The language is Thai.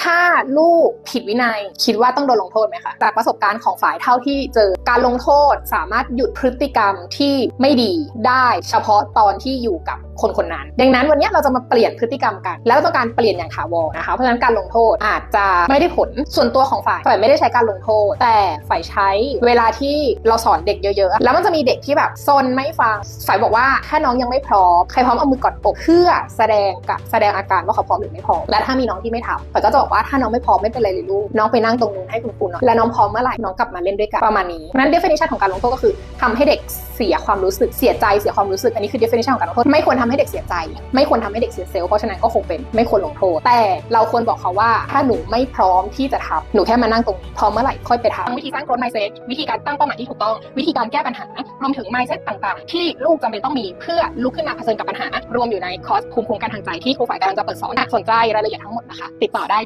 ถ้าลูกผิดวินัยคิดว่าต้องโดนลงโทษไหมคะจากประสบการณ์ของฝ่ายเท่าที่เจอการลงโทษสามารถหยุดพฤติกรรมที่ไม่ดีได้เฉพาะตอนที่อยู่กับคนคนนั้น ดังนั้นวันนี้เราจะมาเปลี่ยนพฤติกรรมกัน แล้วต้องการเปลี่ยนอย่างถาวรนะคะ เพราะฉะนั้นการลงโทษอาจจะไม่ได้ผลส่วนตัวของฝ่ายฝ่ายไม่ได้ใช้การลงโทษ แต่ฝ่ายใช้เวลาที่เราสอนเด็กเยอะๆ แล้วมันจะมีเด็กที่แบบซนไม่ฟังฝ่ายบอกว่าถ้าน้องยังไม่พร้อมใครพร้อมเอามือกอดอกเพื่อแสดงกับแสดงอาการว่าเขาพร้อมหรือไม่พร้อมและถ้ามีน้องที่ไม่ทำฝ่ายก็จะบอกว่าถ้าน้องไม่พร้อมไม่เป็นไรเลยลูกน้องไปนั่งตรงนู้นให้คุณครูหน่อยและน้องพร้อมเมื่อไหร่น้องกลับมาเล่นด้วยกันประมาณนี้นั้น definition ของการลงโทษก็คือทำให้เด็ก สียความรู้สึกเสียใจเสียความรู้สึกอันนี้คือ definition ของการลงโทษไม่ควรทำให้เด็กเสียใจ ไม่ควรทำให้เด็กเสียเซลล์เพราะฉะนั้นก็คงเป็นไม่ควรลงโทษ แต่เราควรบอกเขาว่าถ้าหนูไม่พร้อมที่จะทำหนูแค่มานั่งตรงนี้พร้อมเมื่อไหร่ค่อยไปทำวิธีสร้าง growth mindset วิธีการตั้งเป้าหมายที่ถูกต้อง วิธีการแก้ปัญหารวมถึง mindset ต่างๆ ที่ลูกจำเป็นต้องมีเพื่อลุกขึ้นมาเผชิญกับปัญหารวมอยู่ในคอร์สภูมิคุ้มกันทางใจที่ครูฝ่ายกำลังจะเปิดสอนหากสนใจรายละเอียดทั้งหมดนะคะติดต่อได้